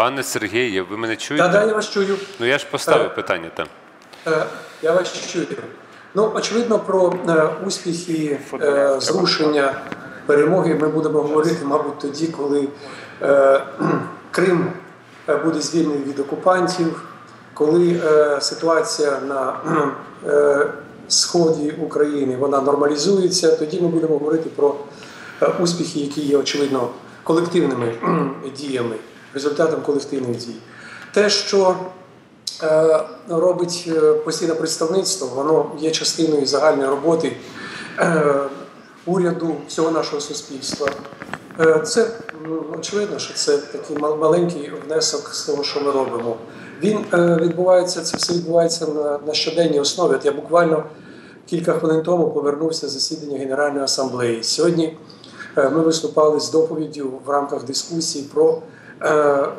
Пане Сергію, ви мене чуєте? Так, да, я вас чую. Ну я ж поставив Е, питання там. Е, Я вас чую. Ну, очевидно, про е, успіхи зрушення перемоги ми будемо говорити, мабуть, тоді, коли Крим буде звільнений від окупантів, коли ситуація на сході України вона нормалізується, тоді ми будемо говорити про успіхи, які є очевидно колективними діями, результатом колективних дій. Те, що е, робить е, постійне представництво, воно є частиною загальної роботи е, уряду всього нашого суспільства. Це ну, очевидно, що це такий мал- маленький внесок з того, що ми робимо. Він відбувається, це все відбувається на, на щоденній основі. От я буквально кілька хвилин тому повернувся з засідання Генеральної асамблеї. Сьогодні ми виступали з доповіддю в рамках дискусії про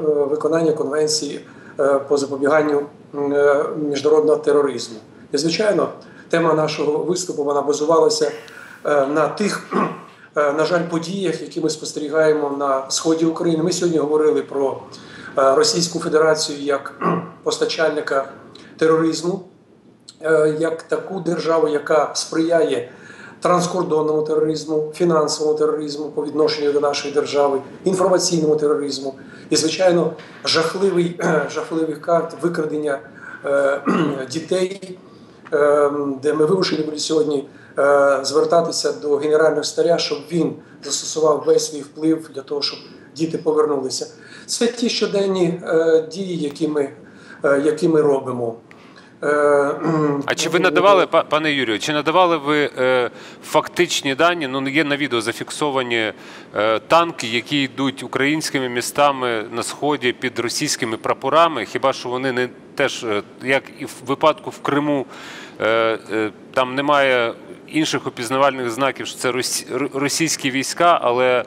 виконання конвенції е, по запобіганню е, міжнародного тероризму. І, звичайно, тема нашого виступу вона базувалася е, на тих, е, на жаль, подіях, які ми спостерігаємо на сході України. Ми сьогодні говорили про е, Російську Федерацію як постачальника тероризму, е, як таку державу, яка сприяє транскордонному тероризму, фінансовому тероризму по відношенню до нашої держави, інформаційному тероризму і, звичайно, жахливий, жахливий карт викрадення е, дітей, е, де ми вимушені були сьогодні е, звертатися до генерального старя, щоб він застосував весь свій вплив для того, щоб діти повернулися. Це ті щоденні е, дії, які ми, е, які ми робимо. Е, А чи ви надавали, пане Юрію, чи надавали ви е, фактичні дані? Ну є на відео зафіксовані е, танки, які йдуть українськими містами на сході під російськими прапорами. Хіба що вони не теж, як і в випадку в Криму, там немає інших опізнавальних знаків, що це російські війська, але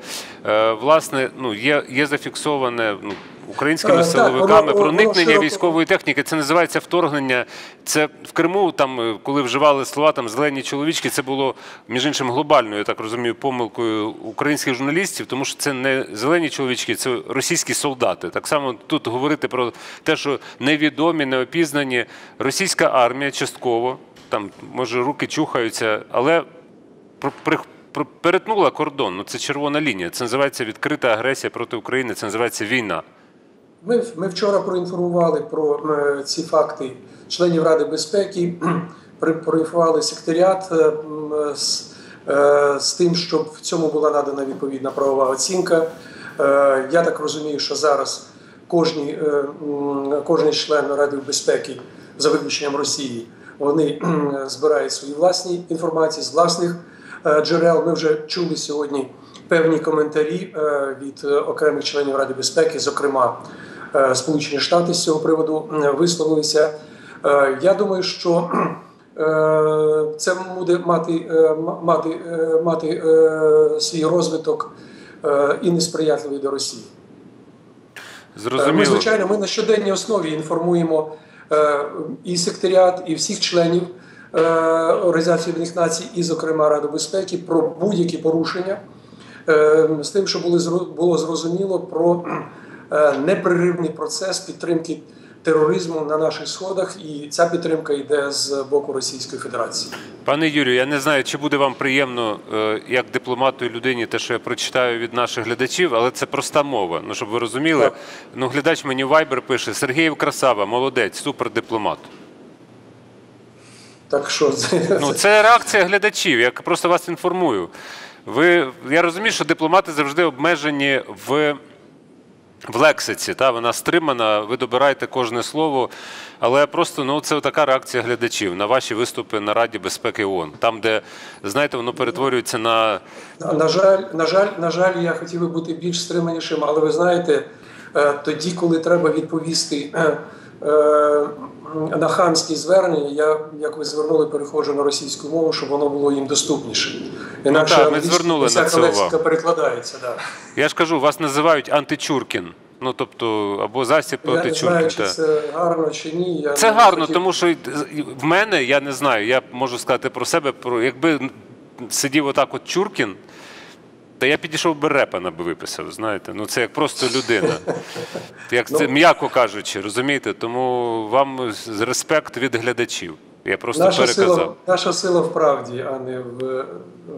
власне ну є, є зафіксоване ну. Українськими Е, силовиками проникнення військової техніки це називається вторгнення. Це в Криму, там е, коли вживали слова там зелені чоловічки, це було між іншим глобальною, я так розумію, помилкою українських журналістів, тому що це не зелені чоловічки, це російські солдати. Так само тут говорити про те, що невідомі, неопізнані російська армія частково там може руки чухаються, але перетнула кордон. Ну це червона лінія. Це називається відкрита агресія проти України. Це називається війна. Ми, ми вчора проінформували про ці факти членів Ради безпеки, проінформували секретаріат е, з, е, з тим, щоб в цьому була надана відповідна правова оцінка. Е, Я так розумію, що зараз кожні, кожен член Ради безпеки, за виключенням Росії, вони збирають свої власні інформації з власних джерел. Ми вже чули сьогодні певні коментарі від окремих членів Ради безпеки, зокрема Сполучені Штати з цього приводу висловилися. Е, Я думаю, що е, це буде мати, е, мати, е, мати е, свій розвиток е, і несприятливий до Росії. Е, Ми, звичайно, ми на щоденній основі інформуємо е, і секретаріат, і всіх членів е, Організації Об'єднаних Націй, і, зокрема, Ради безпеки, про будь-які порушення, е, з тим, щоб було, зро- було зрозуміло про е, непреривний процес підтримки тероризму на наших сходах, і ця підтримка йде з боку Російської Федерації. Пане Юрію, я не знаю, чи буде вам приємно е, як дипломату і людині, те, що я прочитаю від наших глядачів, але це проста мова. Ну щоб ви розуміли, Так. ну глядач мені в Viber пише: Сергіїв красава, молодець, супер дипломат. Так що Ну це реакція глядачів. Я просто вас інформую. Ви я розумію, що дипломати завжди обмежені в. В лексиці, та вона стримана, ви добираєте кожне слово, але просто ну це така реакція глядачів на ваші виступи на Раді безпеки ООН. Там, де знаєте, воно перетворюється на На жаль, на жаль, на жаль, я хотів би бути більш стриманішим, але ви знаєте, е, тоді, коли треба відповісти е, на хамські звернення, я, як ви звернули, переходжу на російську мову, щоб воно було їм доступніше. Інакше Ну так, ми звернули на це увагу. перекладається. Да. Я ж кажу, вас називають античуркін. Ну тобто, або засіб Я не знаю, чи це гарно чи ні. Я Це гарно, хотів- тому що в мене, я не знаю, я можу сказати про себе, про якби сидів отак от Чуркін, Та я підійшов би Репана би виписав, знаєте. Ну це як просто людина. Як це м'яко кажучи, розумієте? Тому вам з- респект від глядачів. Я просто Наша переказав. сила, наша сила в правді, а не в,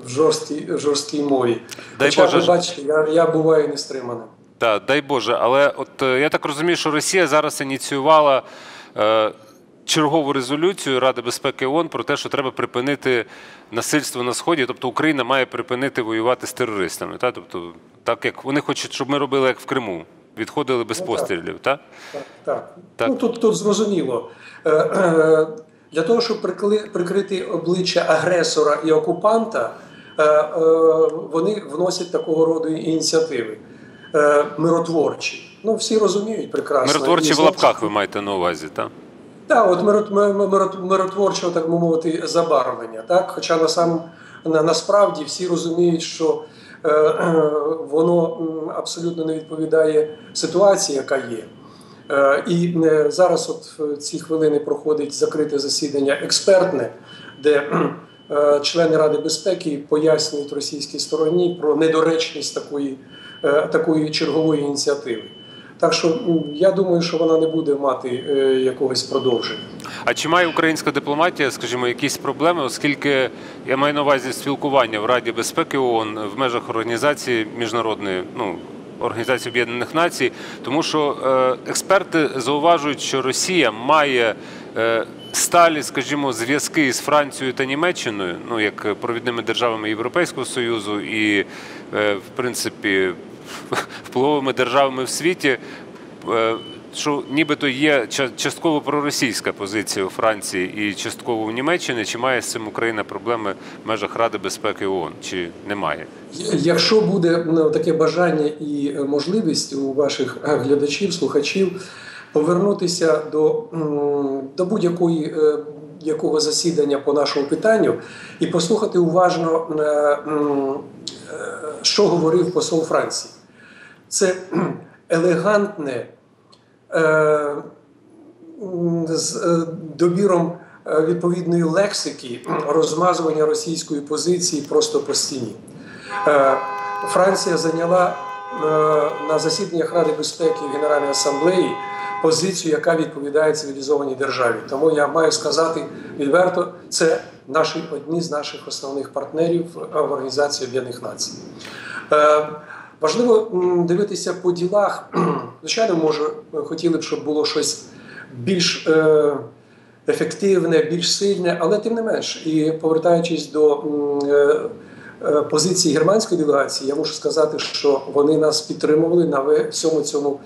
в, жорсткій, в жорсткій мові. Дай Хоча, Боже ви бачите, я, я буваю нестриманим. Так, дай Боже. Але от е, я так розумію, що Росія зараз ініціювала е, чергову резолюцію Ради безпеки ООН про те, що треба припинити насильство на сході. Тобто Україна має припинити воювати з терористами. Та? Тобто, так як вони хочуть, щоб ми робили як в Криму, відходили без Ну, так. пострілів. Та? Так, так. Так. Ну, тут, тут зрозуміло. Е, е, Для того, щоб прикрити обличчя агресора і окупанта, е, вони вносять такого роду ініціативи миротворчі. Ну, всі розуміють прекрасно. Миротворчі в лапках ви маєте на увазі, так? Так, от мирот- ми- ми- мирот- миротворчого, так би мовити, забарвлення. Так? Хоча на сам, на, насправді всі розуміють, що е, е, воно абсолютно не відповідає ситуації, яка є. Е, і е, зараз, от в ці хвилини, проходить закрите засідання експертне, де е, члени Ради безпеки пояснюють російській стороні про недоречність такої, е, такої чергової ініціативи. Так що я думаю, що вона не буде мати е, якогось продовження. А чи має українська дипломатія, скажімо, якісь проблеми, оскільки я маю на увазі спілкування в Раді безпеки ООН в межах організації міжнародної, ну Організації Об'єднаних Націй, тому що е, експерти зауважують, що Росія має е, сталі, скажімо, зв'язки з Францією та Німеччиною, ну як провідними державами Європейського Союзу і, в принципі, впливовими державами в світі. Е, що нібито є ча- частково проросійська позиція у Франції і частково у Німеччині, чи має з цим Україна проблеми в межах Ради безпеки ООН, чи немає? Якщо буде ну, таке бажання і е, можливість у ваших е, глядачів, слухачів повернутися до, до будь-якої е, якого засідання по нашому питанню і послухати уважно, е, е, що говорив посол Франції. Це елегантне е, з е, добіром е, відповідної лексики розмазування російської позиції просто по стіні. Е, Франція зайняла е, на засіданнях Ради безпеки Генеральної асамблеї позицію, яка відповідає цивілізованій державі. Тому я маю сказати відверто, це наші одні з наших основних партнерів в Організації Об'єднаних Націй. Важливо дивитися по ділах. Звичайно, може, хотіли б, щоб було щось більш е, ефективне, більш сильне, але тим не менш, і повертаючись до е, е, позиції германської делегації, я мушу сказати, що вони нас підтримували на всьому цьому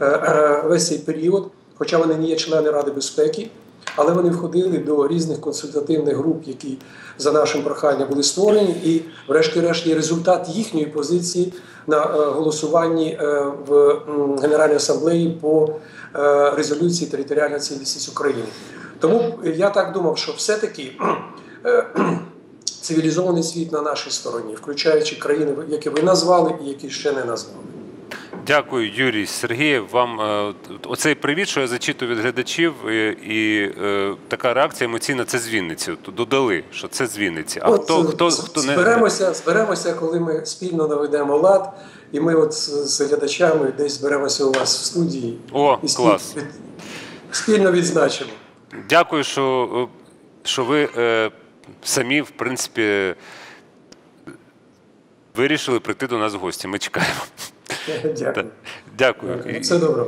е, е, весь цей період, хоча вони не є члени Ради безпеки. Але вони входили до різних консультативних груп, які за нашим проханням були створені, і, врешті-решт, є результат їхньої позиції на е, голосуванні е, в Генеральній асамблеї по е, резолюції територіальної цілісність України. Тому я так думав, що все-таки цивілізований світ на нашій стороні, включаючи країни, які ви назвали і які ще не назвали. Дякую, Юрій Сергієв. Вам е, оцей привіт, що я зачитую від глядачів, і, і е, така реакція емоційна це з Вінниці. Додали, що це з Вінниці. А От, хто, е, хто, хто не зберемося, зберемося, коли ми спільно наведемо лад, і ми от з, глядачами десь зберемося у вас в студії О, і спільно, клас. від- спільно відзначимо. Дякую, що, е, що ви е, самі, в принципі, вирішили прийти до нас в гості. Ми чекаємо. Дякую. Дякую. Все добре.